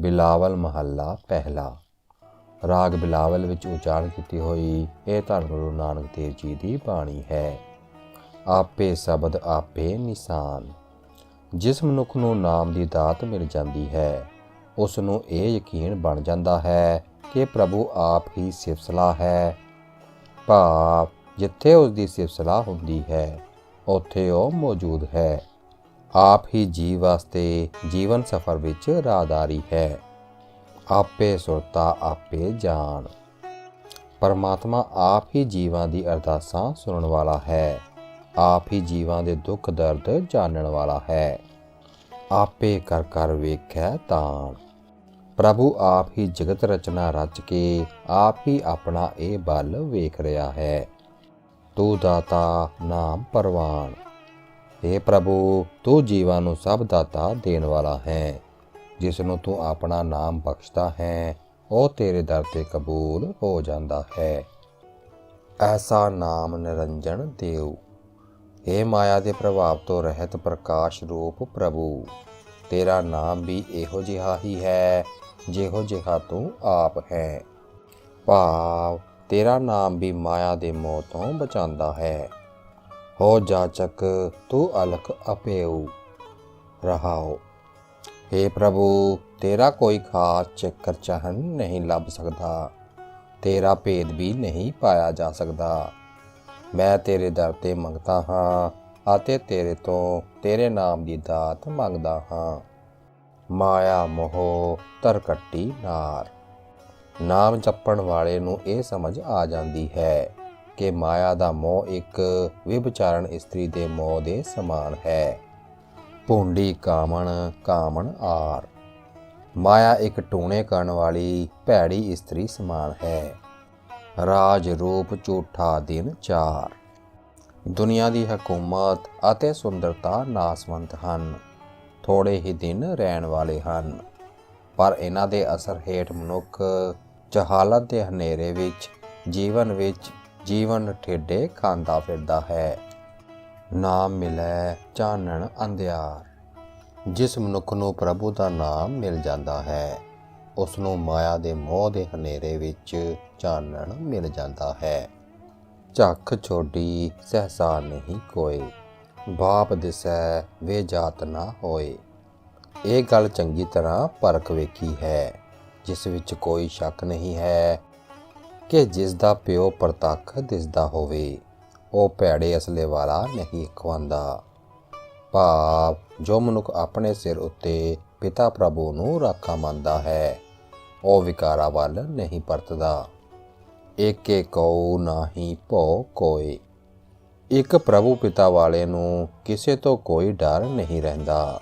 ਬਿਲਾਵਲ ਮਹੱਲਾ, ਪਹਿਲਾ। ਰਾਗ ਬਿਲਾਵਲ ਵਿੱਚ ਉਚਾਰਨ ਕੀਤੀ ਹੋਈ ਇਹ ਧੰਨ ਗੁਰੂ ਨਾਨਕ ਦੇਵ ਜੀ ਦੀ ਬਾਣੀ ਹੈ। ਆਪੇ ਸ਼ਬਦ, ਆਪੇ ਨਿਸ਼ਾਨ। ਜਿਸ ਮਨੁੱਖ ਨੂੰ ਨਾਮ ਦੀ ਦਾਤ ਮਿਲ ਜਾਂਦੀ ਹੈ ਉਸ ਨੂੰ ਇਹ ਯਕੀਨ ਬਣ ਜਾਂਦਾ ਹੈ ਕਿ ਪ੍ਰਭੂ ਆਪ ਹੀ ਸਿਫਤਸਲਾ ਹੈ। ਭਾਵ, ਜਿੱਥੇ ਉਸ ਦੀ ਸਿਫਤਸਲਾ ਹੁੰਦੀ ਹੈ, ਉੱਥੇ ਉਹ ਮੌਜੂਦ ਹੈ। ਆਪ ਹੀ ਜੀਵ ਵਾਸਤੇ ਜੀਵਨ ਸਫਰ ਵਿੱਚ ਰਾਹਦਾਰੀ ਹੈ। ਆਪੇ ਸੁਰਤਾ, ਆਪੇ ਜਾਣ ਪਰਮਾਤਮਾ ਆਪ ਹੀ ਜੀਵਾਂ ਦੀ ਅਰਦਾਸਾਂ ਸੁਣਨ ਵਾਲਾ ਹੈ। ਆਪ ਹੀ ਜੀਵਾਂ ਦੇ ਦੁੱਖ ਦਰਦ ਜਾਣਨ ਵਾਲਾ ਹੈ। ਆਪੇ ਕਰ ਕਰ ਵੇਖੈ ਤਾਂ ਪ੍ਰਭੂ ਆਪ ਹੀ ਜਗਤ ਰਚਨਾ ਰਚ ਕੇ ਆਪ ਹੀ ਆਪਣਾ ਇਹ ਬਲ ਵੇਖ ਰਿਹਾ ਹੈ। ਤੂੰ ਦਾਤਾ ਨਾਮ ਪਰਵਾਨ। हे ਪ੍ਰਭੂ ਤੂੰ ਜੀਵਾਂ ਨੂੰ ਸਭ ਦਾਤਾ ਦੇਣ ਵਾਲਾ ਹੈ ਜਿਸ ਨੂੰ ਤੂੰ ਆਪਣਾ ਨਾਮ ਬਖਸ਼ਦਾ ਹੈ ਉਹ ਤੇਰੇ ਦਰ ਤੇ ਕਬੂਲ ਹੋ ਜਾਂਦਾ ਹੈ ਐਸਾ ਨਾਮ ਨਿਰੰਜਨ ਦੇਵ हे ਮਾਇਆ ਦੇ ਪ੍ਰਭਾਵ ਤੋਂ ਰਹਿਤ ਪ੍ਰਕਾਸ਼ ਰੂਪ ਪ੍ਰਭੂ ਤੇਰਾ ਨਾਮ ਵੀ ਇਹੋ ਜਿਹਾ ਹੀ ਹੈ ਜਿਹੋ ਜਿਹਾ ਤੂੰ ਆਪ ਹੈ ਭਾਵ ਤੇਰਾ ਨਾਮ ਵੀ ਮਾਇਆ ਦੇ ਮੋਹ ਤੋਂ ਬਚਾਉਂਦਾ ਹੈ ਹੋ ਜਾਚਕ ਤੂੰ ਅਲਖ ਅਪੇਉ ਰਹਾਓ हे ਪ੍ਰਭੂ, ਤੇਰਾ ਕੋਈ ਖਾਸ ਚੱਕਰ ਚਾਹਨ ਨਹੀਂ ਲੱਭ ਸਕਦਾ, ਤੇਰਾ ਭੇਦ ਵੀ ਨਹੀਂ ਪਾਇਆ ਜਾ ਸਕਦਾ। ਮੈਂ ਤੇਰੇ ਦਰ ਤੇ ਮੰਗਦਾ ਹਾਂ ਅਤੇ ਤੇਰੇ ਤੋਂ ਤੇਰੇ ਨਾਮ ਦੀ ਦਾਤ ਮੰਗਦਾ ਹਾਂ। ਮਾਇਆ, ਮੋਹ ਤਰਕੱਟੀ ਨਾਰ। ਨਾਮ ਜਪਣ ਵਾਲੇ ਨੂੰ ਇਹ ਸਮਝ ਆ ਜਾਂਦੀ ਹੈ। ਕਿ ਮਾਇਆ ਦਾ ਮੋਹ ਇੱਕ ਵਿਭਚਾਰਨ ਇਸਤਰੀ ਦੇ ਮੋਹ ਦੇ ਸਮਾਨ ਹੈ। ਭੁੰਡੀ ਕਾਮਣ ਕਾਮਣ ਆਰ। ਮਾਇਆ ਇੱਕ ਟੂਣੇ ਕਰਨ ਵਾਲੀ ਭੈੜੀ ਇਸਤਰੀ ਸਮਾਨ ਹੈ। ਰਾਜ ਰੂਪ ਝੂਠਾ ਦਿਨ ਚਾਰ। ਦੁਨੀਆ ਦੀ ਹਕੂਮਤ ਅਤੇ ਸੁੰਦਰਤਾ ਨਾਸਵੰਤ ਹਨ। ਥੋੜੇ ਹੀ ਦਿਨ ਰਹਿਣ ਵਾਲੇ ਹਨ। ਪਰ ਇਹਨਾਂ ਦੇ ਅਸਰ ਹੇਠ ਮਨੁੱਖ ਜਹਾਲਤ ਦੇ ਹਨੇਰੇ ਵਿੱਚ, ਜੀਵਨ ਵਿੱਚ ਜੀਵਨ ਠੇਡੇ ਖਾਂਦਾ ਫਿਰਦਾ ਹੈ। ਨਾਮ ਮਿਲੈ ਚਾਨਣ ਅੰਧਿਆਰ। ਜਿਸ ਮਨੁੱਖ ਨੂੰ ਪ੍ਰਭੂ ਦਾ ਨਾਮ ਮਿਲ ਜਾਂਦਾ ਹੈ ਉਸ ਨੂੰ ਮਾਇਆ ਦੇ ਮੋਹ ਦੇ ਹਨੇਰੇ ਵਿੱਚ ਚਾਨਣ ਮਿਲ ਜਾਂਦਾ ਹੈ। ਝੱਖ ਛੋਡੀ ਸਹਸਾ ਨਹੀਂ ਕੋਈ ਬਾਪ ਦਿਸੈ ਵੇ ਜਾਤ ਨਾ ਹੋਏ। ਇਹ ਗੱਲ ਚੰਗੀ ਤਰ੍ਹਾਂ ਪਰਖ ਵੇਖੀ ਹੈ, ਜਿਸ ਵਿੱਚ ਕੋਈ ਸ਼ੱਕ ਨਹੀਂ ਹੈ ਕਿ ਜਿਸ ਦਾ ਪਿਓ ਪ੍ਰਤੱਖ ਦਿਸਦਾ ਹੋਵੇ, ਉਹ ਭੈੜੇ ਅਸਲੇ ਵਾਲਾ ਨਹੀਂ ਖਵਾਂਦਾ ਭਾਵ ਜੋ ਮਨੁੱਖ ਆਪਣੇ ਸਿਰ ਉੱਤੇ ਪਿਤਾ ਪ੍ਰਭੂ ਨੂੰ ਰਾਖਾ ਮੰਨਦਾ ਹੈ, ਉਹ ਵਿਕਾਰਾਂ ਵੱਲ ਨਹੀਂ ਪਰਤਦਾ। ਏਕੇ ਕਉ ਨਾਹੀ ਭੋ ਕੋਏ ਇੱਕ ਪ੍ਰਭੂ ਪਿਤਾ ਵਾਲੇ ਨੂੰ ਕਿਸੇ ਤੋਂ ਕੋਈ ਡਰ ਨਹੀਂ ਰਹਿੰਦਾ।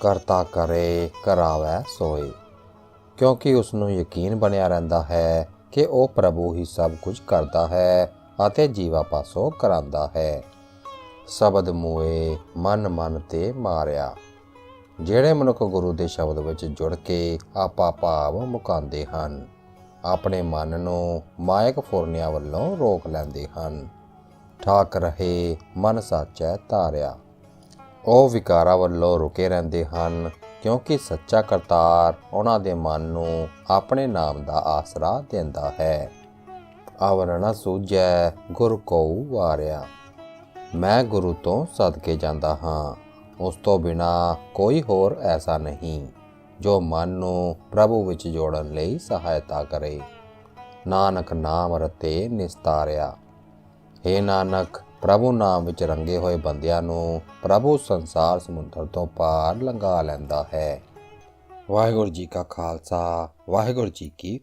ਕਰਤਾ ਕਰੇ, ਕਰਾਵੈ ਸੋਏ ਕਿਉਂਕਿ ਉਸ ਨੂੰ ਯਕੀਨ ਬਣਿਆ ਰਹਿੰਦਾ ਹੈ ਕਿ ਉਹ ਪ੍ਰਭੂ ਹੀ ਸਭ ਕੁਝ ਕਰਦਾ ਹੈ ਅਤੇ ਜੀਵਾ ਪਾਸੋਂ ਕਰਾਂਦਾ ਹੈ। ਸ਼ਬਦ ਮੂਏ ਮਨ ਮਨ ਤੇ ਮਾਰਿਆ। ਜਿਹੜੇ ਮਨੁੱਖ ਗੁਰੂ ਦੇ ਸ਼ਬਦ ਵਿੱਚ ਜੁੜ ਕੇ ਆਪਾ ਭਾਵ ਮੁਕਾਉਂਦੇ ਹਨ, ਆਪਣੇ ਮਨ ਨੂੰ ਮਾਇਕ ਫੁਰਨਿਆਂ ਵੱਲੋਂ ਰੋਕ ਲੈਂਦੇ ਹਨ। ਠਾਕ ਰਹੇ, ਮਨ ਸਾਚੈ ਧਾਰਿਆ। ਉਹ ਵਿਕਾਰਾਂ ਵੱਲੋਂ ਰੁਕੇ ਰਹਿੰਦੇ ਹਨ ਕਿਉਂਕਿ ਸੱਚਾ ਕਰਤਾਰ ਉਹਨਾਂ ਦੇ ਮਨ ਨੂੰ ਆਪਣੇ ਨਾਮ ਦਾ ਆਸਰਾ ਦਿੰਦਾ ਹੈ। ਆਵਰਣਾ ਸੂਝੈ, ਗੁਰ ਕੋ ਵਾਰਿਆ। ਮੈਂ ਗੁਰੂ ਤੋਂ ਸਦਕੇ ਜਾਂਦਾ ਹਾਂ। ਉਸ ਤੋਂ ਬਿਨਾ ਕੋਈ ਹੋਰ ਐਸਾ ਨਹੀਂ, ਜੋ ਮਨ ਨੂੰ ਪ੍ਰਭੂ ਵਿੱਚ ਜੋੜਨ ਲਈ ਸਹਾਇਤਾ ਕਰੇ। ਨਾਨਕ ਨਾਮ ਰਤੇ ਨਿਸਤਾਰਿਆ। हे ਨਾਨਕ ਪ੍ਰਭੂ ਨਾਮ ਵਿੱਚ ਰੰਗੇ ਹੋਏ ਬੰਦਿਆਂ ਨੂੰ ਪ੍ਰਭੂ ਸੰਸਾਰ ਸਮੁੰਦਰ ਤੋਂ ਪਾਰ ਲੰਘਾ ਲੈਂਦਾ ਹੈ। ਵਾਹਿਗੁਰੂ ਜੀ ਕਾ ਖਾਲਸਾ, ਵਾਹਿਗੁਰੂ ਜੀ ਕੀ